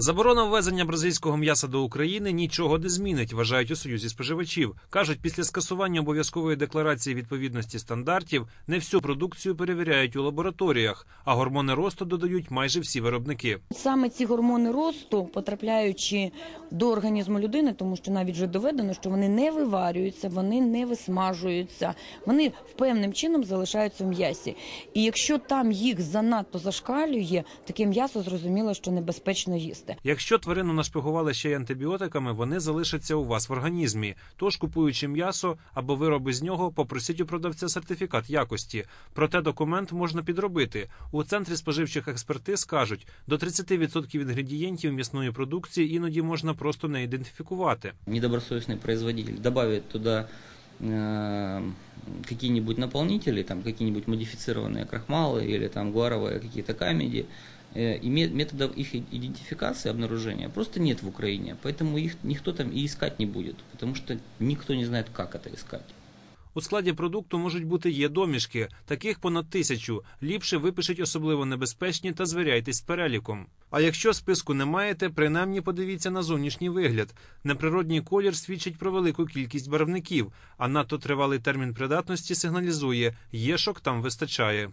Заборона ввезення бразильського м'яса до України нічого не змінить, вважають у союзі споживачів. кажуть, після скасування обов'язкової декларації відповідності стандартів не всю продукцію перевіряють у лабораторіях, а гормони росту додають майже всі виробники. Саме ці гормони росту, потрапляючи до організму людини, тому що навіть вже доведено, що вони не виварюються, вони не висмажуються, вони певним чином залишаються в м'ясі. І якщо там їх занадто зашкалює, таке м'ясо зрозуміло, що небезпечно їсти Якщо тварину нашпигували ще й антибіотиками, вони залишаться у вас в організмі. Тож, купуючи м'ясо або вироби з нього, попросіть у продавця сертифікат якості. Проте документ можна підробити. У центрі споживчих експертиз кажуть, до 30% інгредієнтів м'ясної продукції іноді можна просто не ідентифікувати. недобросовестный производитель добавит туда э, какие-нибудь наполнители, там какие-нибудь модифицированные крахмалы или там гуаровые какие-то камеди, э, и методов их идентификации, обнаружения просто нет в Украине, поэтому их никто там и искать не будет, потому что никто не знает, как это искать. У складі продукту можуть бути є домішки, таких понад тисячу. Ліпше випишіть особливо небезпечні та звіряйтесь переліком. А якщо списку не маєте, принаймні подивіться на зовнішній вигляд. Неприродній колір свідчить про велику кількість барвників, а надто тривалий термін придатності сигналізує, єшок там вистачає.